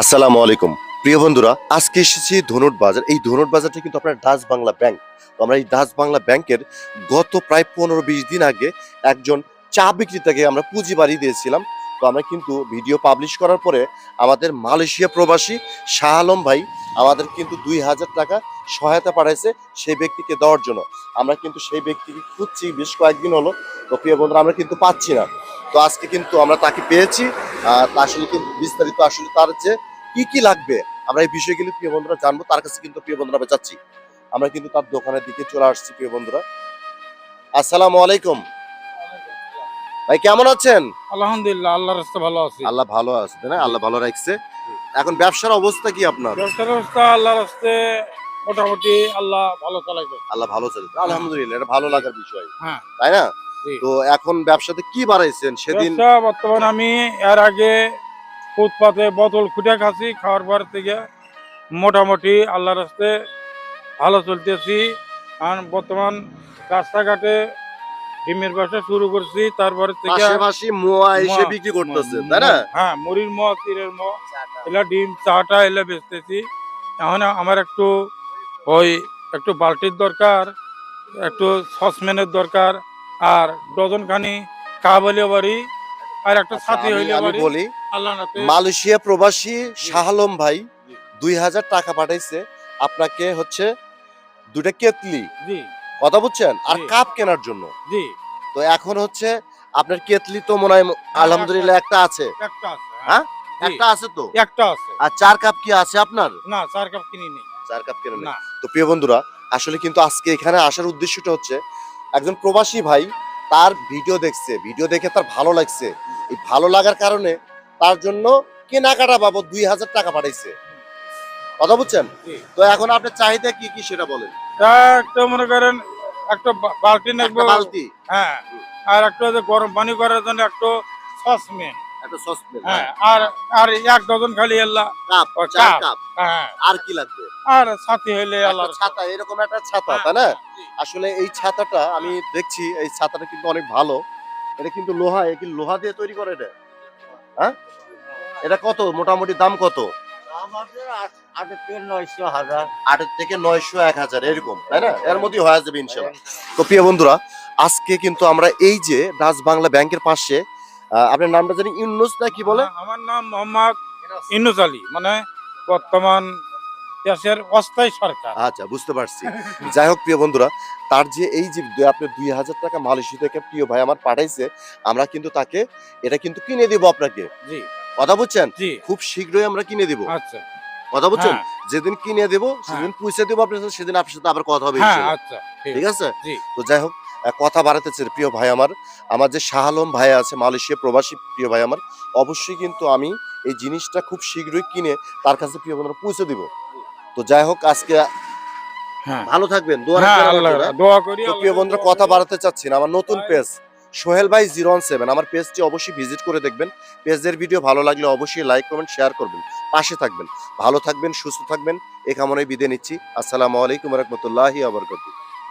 আসসালামু আলাইকুম। প্রিয় বন্ধুরা, আজকে এসেছি ধনুট বাজার। এই ধনুট বাজারটা কিন্তু আপনার ডাচ বাংলা ব্যাংক। তো আমরা এই ডাচ বাংলা ব্যাংকের গত প্রায় পনেরো বিশ দিন আগে একজন চা বিক্রেতাকে আমরা পুঁজি বাড়ি দিয়েছিলাম। তো আমরা কিন্তু ভিডিও পাবলিশ করার পরে আমাদের মালয়েশিয়া প্রবাসী শাহ আলম ভাই আমাদের কিন্তু দুই হাজার টাকা সহায়তা পাঠাইছে সেই ব্যক্তিকে দেওয়ার জন্য। আমরা কিন্তু সেই ব্যক্তিকে খুঁজছি, বেশ কয়েকদিন হলো। তো প্রিয় বন্ধুরা, আমরা কিন্তু পাচ্ছি না। তো আজকে কিন্তু আমরা তাকে পেয়েছি। আসলে কিন্তু বিস্তারিত আসলে তার যে কি কি লাগবে? আমরা এই বিষয়গুলি প্রিয় বন্ধুরা জানব তার কাছে কিন্তু প্রিয় বন্ধুরা আমরা যাচ্ছি। আমরা কিন্তু তার দোকানের দিকে চলে আসছি প্রিয় বন্ধুরা। আসসালামু আলাইকুম। ভাই কেমন আছেন? আলহামদুলিল্লাহ আল্লাহর রাস্তা ভালো আছি। আল্লাহ ভালো আছে তাই না? আল্লাহ ভালো রাখছে। এখন ব্যবসার অবস্থা কি আপনার? ব্যবসার অবস্থা আল্লাহর রাস্তে মোটামুটি আল্লাহ ভালো চালাইবে আল্লাহ ভালো চলছে আলহামদুলিল্লাহ এটা ভালো লাগার বিষয়। হ্যাঁ। তাই না? তো এখন ব্যবসাতে কি বাড়াইছেন সেদিন? বর্তমান আমি এর আগে ফুটপাতে বোতল খুঁটে খাচ্ছি খাওয়ার পর থেকে মোটামুটি আল্লাহর রাস্তে ভালো চলতেছি। আর বর্তমান রাস্তাঘাটে ডিমের ব্যবসা শুরু করছি তারপরে থেকে পাশাপাশি মোয়া এসে বিক্রি করতেছেন তাই না? হ্যাঁ মুড়ির ম তীরের ম এলা ডিম চাটা এলা বেচতেছি। এখন আমার একটু ওই একটু বালতির দরকার একটু সসম্যানের দরকার আর ডজন খানি কাবলে বাড়ি আর একটা আচ্ছা, আমি- হইলে আমি বলি মালয়েশিয়া প্রবাসী শাহ আলম ভাই দুই হাজার টাকা পাঠাইছে। আপনাকে হচ্ছে দুটা কেতলি। কথা বুঝছেন? আর কাপ কেনার জন্য। তো এখন হচ্ছে আপনার কেতলি তো মনে হয় আলহামদুলিল্লাহ একটা আছে। একটা আছে হ্যাঁ? একটা আছে তো? একটা আছে। আর চার কাপ কি আছে আপনার? না চার কাপ কিনি নেই। চার কাপ কেন না। তো প্রিয় বন্ধুরা আসলে কিন্তু আজকে এখানে আসার উদ্দেশ্যটা হচ্ছে একজন প্রবাসী ভাই তার ভিডিও দেখছে ভিডিও দেখে তার ভালো লাগছে। এই ভালো লাগার কারণে তার জন্য কেনাকাটা বাবদ দুই হাজার টাকা পাঠাইছে। কথা বুঝছেন? তো এখন আপনার চাহিদা কি কি সেটা বলেন। একটা মনে করেন একটা বালতি বালতি। হ্যাঁ। আর একটা গরম পানি করার জন্য একটা সসম্যান একটা হ্যাঁ আর আর এক ডজন খালি আল্লাহ কাপ চার কাপ। হ্যাঁ। আর কি লাগবে? আর হইলে আল্লাহ ছাতা এরকম একটা ছাতা তাই না? আসলে এই ছাতাটা আমি দেখছি এই ছাতাটা কিন্তু অনেক ভালো। এটা কিন্তু লোহা এ কি লোহা দিয়ে তৈরি করে এটা? হ্যাঁ? এটা কত? মোটামুটি দাম কত? আমাদের আট- আটের থেকে নয়শো হাজার। আটের থেকে নয়শো এক হাজার এরকম তাই না? এর মধ্যেই হয়ে যাবে ইনশাল্লাহ তো প্রিয় বন্ধুরা আজকে কিন্তু আমরা এই যে ডাচ বাংলা ব্যাংকের পাশে আপনার নামটা জানি ইউনুস না কি বলে? আমার নাম মোহাম্মদ ইনুস আলী মানে বর্তমান দেশের অস্থায়ী সরকার। আচ্ছা বুঝতে পারছি। যাই হোক প্রিয় বন্ধুরা তার যে এই যে দু- দুই হাজার টাকা মালয়েশিয়া থেকে প্রিয় ভাই আমার পাঠাইছে আমরা কিন্তু তাকে এটা কিন্তু কিনে দিব আপনাকে। জি। কথা বুঝছেন? জি। খুব শীঘ্রই আমরা কিনে দিব। আচ্ছা। কথা বুঝছেন? হ্যাঁ। যেদিন কিনে দেবো সেদিন পয়সা দেবো আপনার সাথে, সেদিন আপনার সাথে আবার কথা হবে হ্যাঁ। আচ্ছা ঠিক। আছে? তো যাই হোক কথা বাড়াতেছে প্রিয় ভাই আমার। আমার যে শাহ আলম ভাই আছে মালয়েশিয়া প্রবাসী প্রিয় ভাই আমার অবশ্যই কিন্তু আমি এই জিনিসটা খুব শীঘ্রই কিনে তার কাছে প্রিয় বন্ধুরা পৌঁছে দিব। তো যাই হোক আজকে হ্যাঁ। ভালো থাকবেন হ্যাঁ প্রিয় বন্ধুরা কথা বাড়াতে চাচ্ছি না আমার নতুন পেজ সোহেল ভাই জিরো সেভেন আমার পেজটি অবশ্যই ভিজিট করে দেখবেন। পেজের ভিডিও ভালো লাগলে অবশ্যই লাইক কমেন্ট শেয়ার করবেন পাশে থাকবেন। ভালো থাকবেন সুস্থ থাকবেন এ কামনায় বিদায় নিচ্ছি। আসসালামু আলাইকুম রহমতুল্লাহি আবরকাতুহ